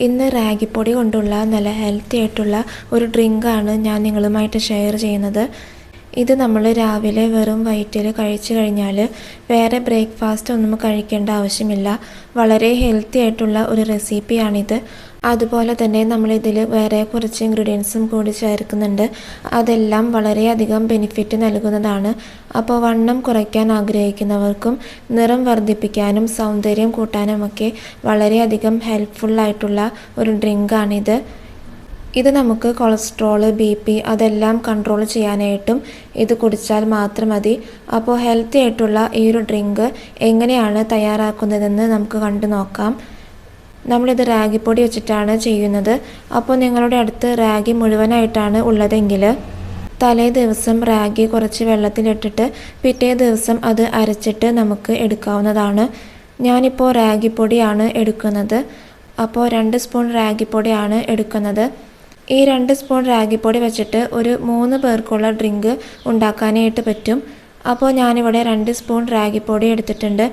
ഇന്ന് റാഗിപ്പൊടി കൊണ്ടുള്ള നല്ല ഹെൽത്തി ആയിട്ടുള്ള ഒരു ഡ്രിങ്കാണ് ഞാൻ നിങ്ങളുമായിട്ട് ഷെയർ ചെയ്യുന്നത്. ഇത് നമ്മൾ രാവിലെ വെറും വയറ്റിൽ കഴിച്ചു കഴിഞ്ഞാൽ വേറെ ബ്രേക്ക്ഫാസ്റ്റ് ഒന്നും കഴിക്കേണ്ട ആവശ്യമില്ല. വളരെ ഹെൽത്തി ആയിട്ടുള്ള ഒരു റെസിപ്പിയാണിത്. അതുപോലെ തന്നെ നമ്മളിതിൽ വേറെ കുറച്ച് ഇൻഗ്രീഡിയൻസും കൂടി ചേർക്കുന്നുണ്ട്. അതെല്ലാം വളരെയധികം ബെനിഫിറ്റ് നൽകുന്നതാണ്. അപ്പോൾ വണ്ണം കുറയ്ക്കാൻ ആഗ്രഹിക്കുന്നവർക്കും നിറം വർദ്ധിപ്പിക്കാനും സൗന്ദര്യം കൂട്ടാനുമൊക്കെ വളരെയധികം ഹെൽപ്ഫുള്ളായിട്ടുള്ള ഒരു ഡ്രിങ്കാണിത്. ഇത് നമുക്ക് കൊളസ്ട്രോൾ ബി പി അതെല്ലാം കൺട്രോൾ ചെയ്യാനായിട്ടും ഇത് കുടിച്ചാൽ മാത്രം മതി. അപ്പോൾ ഹെൽത്തി ആയിട്ടുള്ള ഈ ഒരു ഡ്രിങ്ക് എങ്ങനെയാണ് തയ്യാറാക്കുന്നതെന്ന് നമുക്ക് കണ്ടു നോക്കാം. നമ്മളിത് റാഗിപ്പൊടി വെച്ചിട്ടാണ് ചെയ്യുന്നത്. അപ്പോൾ നിങ്ങളുടെ അടുത്ത് റാഗി മുഴുവനായിട്ടാണ് ഉള്ളതെങ്കിൽ തലേ ദിവസം റാഗി കുറച്ച് വെള്ളത്തിലിട്ടിട്ട് പിറ്റേ ദിവസം അത് അരച്ചിട്ട് നമുക്ക് എടുക്കാവുന്നതാണ്. ഞാനിപ്പോൾ റാഗിപ്പൊടിയാണ് എടുക്കുന്നത്. അപ്പോൾ രണ്ട് സ്പൂൺ റാഗിപ്പൊടിയാണ് എടുക്കുന്നത്. ഈ രണ്ട് സ്പൂൺ റാഗിപ്പൊടി വെച്ചിട്ട് ഒരു മൂന്ന് പേർക്കുള്ള ഡ്രിങ്ക് ഉണ്ടാക്കാനായിട്ട് പറ്റും. അപ്പോൾ ഞാനിവിടെ രണ്ട് സ്പൂൺ റാഗിപ്പൊടി എടുത്തിട്ടുണ്ട്.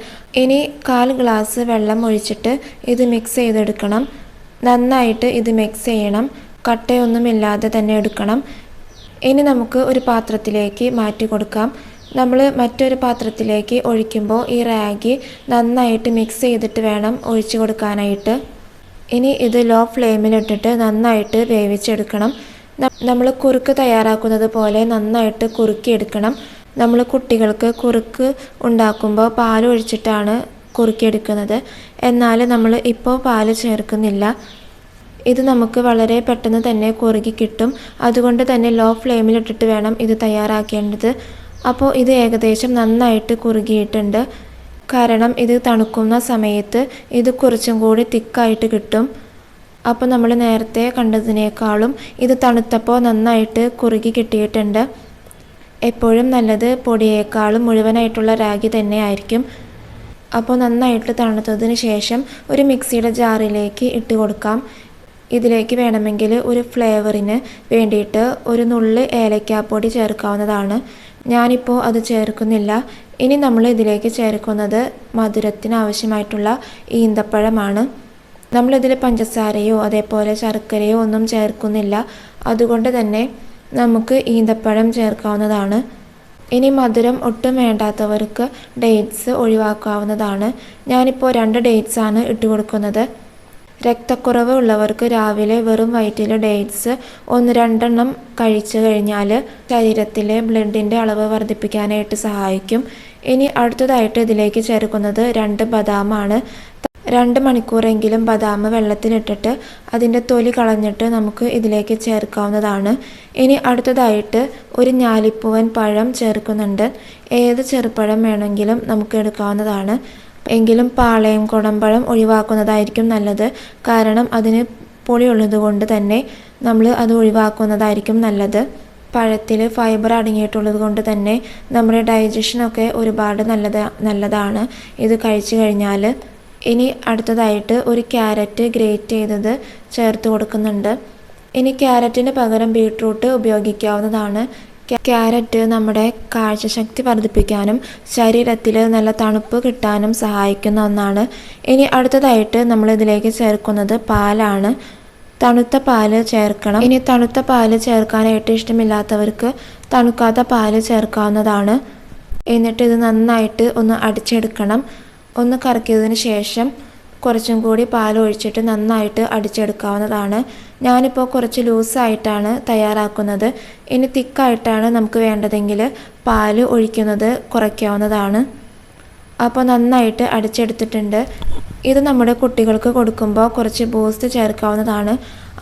ഇനി കാൽ ഗ്ലാസ് വെള്ളം ഒഴിച്ചിട്ട് ഇത് മിക്സ് ചെയ്തെടുക്കണം. നന്നായിട്ട് ഇത് മിക്സ് ചെയ്യണം. കട്ടയൊന്നുമില്ലാതെ തന്നെ എടുക്കണം. ഇനി നമുക്ക് ഒരു പാത്രത്തിലേക്ക് മാറ്റി കൊടുക്കാം. നമ്മൾ മറ്റൊരു പാത്രത്തിലേക്ക് ഒഴിക്കുമ്പോൾ ഈ റാഗി നന്നായിട്ട് മിക്സ് ചെയ്തിട്ട് വേണം ഒഴിച്ചു കൊടുക്കാനായിട്ട്. ഇനി ഇത് ലോ ഫ്ലെയിമിലിട്ടിട്ട് നന്നായിട്ട് വേവിച്ചെടുക്കണം. നമ്മൾ കുറുക്ക് തയ്യാറാക്കുന്നത് പോലെ നന്നായിട്ട് കുറുക്കിയെടുക്കണം നമ്മൾ കുട്ടികൾക്ക് കുറുക്ക് ഉണ്ടാക്കുമ്പോൾ പാൽ ഒഴിച്ചിട്ടാണ് കുറുക്കിയെടുക്കുന്നത്. എന്നാൽ നമ്മൾ ഇപ്പോൾ പാൽ ചേർക്കുന്നില്ല. ഇത് നമുക്ക് വളരെ പെട്ടെന്ന് തന്നെ കുറുകി കിട്ടും. അതുകൊണ്ട് തന്നെ ലോ ഫ്ലെയിമിലിട്ടിട്ട് വേണം ഇത് തയ്യാറാക്കേണ്ടത്. അപ്പോൾ ഇത് ഏകദേശം നന്നായിട്ട് കുറുകിയിട്ടുണ്ട്. കാരണം ഇത് തണുക്കുന്ന സമയത്ത് ഇത് കുറച്ചും കൂടി തിക്കായിട്ട് കിട്ടും. അപ്പോൾ നമ്മൾ നേരത്തെ കണ്ടതിനേക്കാളും ഇത് തണുത്തപ്പോൾ നന്നായിട്ട് കുറുകി കിട്ടിയിട്ടുണ്ട്. എപ്പോഴും നല്ലത് പൊടിയേക്കാളും മുഴുവനായിട്ടുള്ള രാഗി തന്നെ ആയിരിക്കും. അപ്പോൾ നന്നായിട്ട് തണുത്തതിന് ശേഷം ഒരു മിക്സിയുടെ ജാറിലേക്ക് ഇട്ട് കൊടുക്കാം. ഇതിലേക്ക് വേണമെങ്കിൽ ഒരു ഫ്ലേവറിന് വേണ്ടിയിട്ട് ഒരു നുള്ളി ഏലക്കാപ്പൊടി ചേർക്കാവുന്നതാണ്. ഞാനിപ്പോൾ അത് ചേർക്കുന്നില്ല. ഇനി നമ്മൾ ഇതിലേക്ക് ചേർക്കുന്നത് മധുരത്തിന് ആവശ്യമായിട്ടുള്ള ഈന്തപ്പഴമാണ്. നമ്മളിതിൽ പഞ്ചസാരയോ അതേപോലെ ശർക്കരയോ ഒന്നും ചേർക്കുന്നില്ല. അതുകൊണ്ട് തന്നെ നമുക്ക് ഈന്തപ്പഴം ചേർക്കാവുന്നതാണ്. ഇനി മധുരം ഒട്ടും വേണ്ടാത്തവർക്ക് ഡേറ്റ്സ് ഒഴിവാക്കാവുന്നതാണ്. ഞാനിപ്പോൾ രണ്ട് ഡേറ്റ്സാണ് ഇട്ട് കൊടുക്കുന്നത് രക്തക്കുറവ് ഉള്ളവർക്ക് രാവിലെ വെറും വയറ്റിൽ ഡേറ്റ്സ് ഒന്ന് രണ്ടെണ്ണം കഴിച്ചു കഴിഞ്ഞാൽ ശരീരത്തിലെ ബ്ലഡിന്റെ അളവ് വർദ്ധിപ്പിക്കാനായിട്ട് സഹായിക്കും. ഇനി അടുത്തതായിട്ട് ഇതിലേക്ക് ചേർക്കുന്നത് രണ്ട് ബദാമാണ്. രണ്ട് മണിക്കൂറെങ്കിലും ബദാം വെള്ളത്തിലിട്ടിട്ട് അതിന്റെ തൊലി കളഞ്ഞിട്ട് നമുക്ക് ഇതിലേക്ക് ചേർക്കാവുന്നതാണ്. ഇനി അടുത്തതായിട്ട് ഒരു ഞാലിപ്പൂവൻ പഴം ചേർക്കുന്നുണ്ട്. ഏത് ചെറുപ്പഴം വേണമെങ്കിലും നമുക്ക് എടുക്കാവുന്നതാണ്. എങ്കിലും പാളയം കുടമ്പഴം ഒഴിവാക്കുന്നതായിരിക്കും നല്ലത്. കാരണം അതിന് പൊളിയുള്ളത് കൊണ്ട് തന്നെ നമ്മൾ അത് ഒഴിവാക്കുന്നതായിരിക്കും നല്ലത്. പഴത്തിൽ ഫൈബർ അടങ്ങിയിട്ടുള്ളത് കൊണ്ട് തന്നെ നമ്മുടെ ഡൈജഷനൊക്കെ ഒരുപാട് നല്ലത് നല്ലതാണ്. ഇത് കഴിച്ചു കഴിഞ്ഞാൽ ഇനി അടുത്തതായിട്ട് ഒരു ക്യാരറ്റ് ഗ്രേറ്റ് ചെയ്തത് ചേർത്ത് കൊടുക്കുന്നുണ്ട്. ഇനി ക്യാരറ്റിന് പകരം ബീട്രൂട്ട് ഉപയോഗിക്കാവുന്നതാണ്. ക്യാരറ്റ് നമ്മുടെ കാഴ്ചശക്തി വർദ്ധിപ്പിക്കാനും ശരീരത്തിൽ നല്ല തണുപ്പ് കിട്ടാനും സഹായിക്കുന്ന ഒന്നാണ്. ഇനി അടുത്തതായിട്ട് നമ്മൾ ഇതിലേക്ക് ചേർക്കുന്നത് പാലാണ്. തണുത്ത പാൽ ചേർക്കണം. ഇനി തണുത്ത പാൽ ചേർക്കാനായിട്ട് ഇഷ്ടമില്ലാത്തവർക്ക് തണുക്കാത്ത പാൽ ചേർക്കാവുന്നതാണ്. എന്നിട്ട് ഇത് നന്നായിട്ട് ഒന്ന് അടിച്ചെടുക്കണം. ഒന്ന് കറക്കിയതിന് ശേഷം കുറച്ചും കൂടി പാൽ ഒഴിച്ചിട്ട് നന്നായിട്ട് അടിച്ചെടുക്കാവുന്നതാണ്. ഞാനിപ്പോൾ കുറച്ച് ലൂസായിട്ടാണ് തയ്യാറാക്കുന്നത്. ഇനി തിക്കായിട്ടാണ് നമുക്ക് വേണ്ടതെങ്കിൽ പാൽ ഒഴിക്കുന്നത് കുറയ്ക്കാവുന്നതാണ്. അപ്പോൾ നന്നായിട്ട് അടിച്ചെടുത്തിട്ടുണ്ട്. ഇത് നമ്മുടെ കുട്ടികൾക്ക് കൊടുക്കുമ്പോൾ കുറച്ച് ബൂസ്റ്റ് ചേർക്കാവുന്നതാണ്.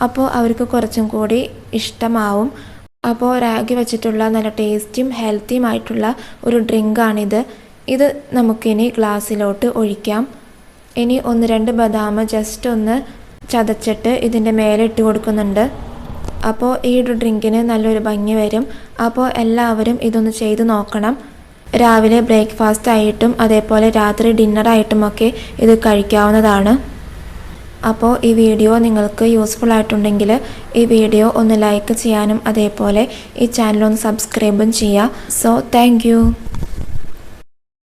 അപ്പോൾ അവർക്ക് കുറച്ചും കൂടി ഇഷ്ടമാവും. അപ്പോൾ രാഗി വെച്ചിട്ടുള്ള നല്ല ടേസ്റ്റിയും ഹെൽത്തിയുമായിട്ടുള്ള ഒരു ഡ്രിങ്കാണിത്. ഇത് നമുക്കിനി ഗ്ലാസ്സിലോട്ട് ഒഴിക്കാം. ഇനി ഒന്ന് രണ്ട് ബദാം ജസ്റ്റ് ഒന്ന് ചതച്ചിട്ട് ഇതിന്റെ മേലെ ഇട്ട് കൊടുക്കുന്നുണ്ട്. അപ്പോൾ ഈ ഒരു ഡ്രിങ്കിന് നല്ലൊരു ഭംഗി വരും. അപ്പോൾ എല്ലാവരും ഇതൊന്ന് ചെയ്ത് നോക്കണം. രാവിലെ ബ്രേക്ക്ഫാസ്റ്റ് ആയിട്ടും അതേപോലെ രാത്രി ഡിന്നറായിട്ടുമൊക്കെ ഇത് കഴിക്കാവുന്നതാണ്. അപ്പോൾ ഈ വീഡിയോ നിങ്ങൾക്ക് യൂസ്ഫുൾ ആയിട്ടുണ്ടെങ്കിൽ ഈ വീഡിയോ ഒന്ന് ലൈക്ക് ചെയ്യാനും അതേപോലെ ഈ ചാനൽ ഒന്ന് സബ്സ്ക്രൈബും ചെയ്യുക സോ താങ്ക്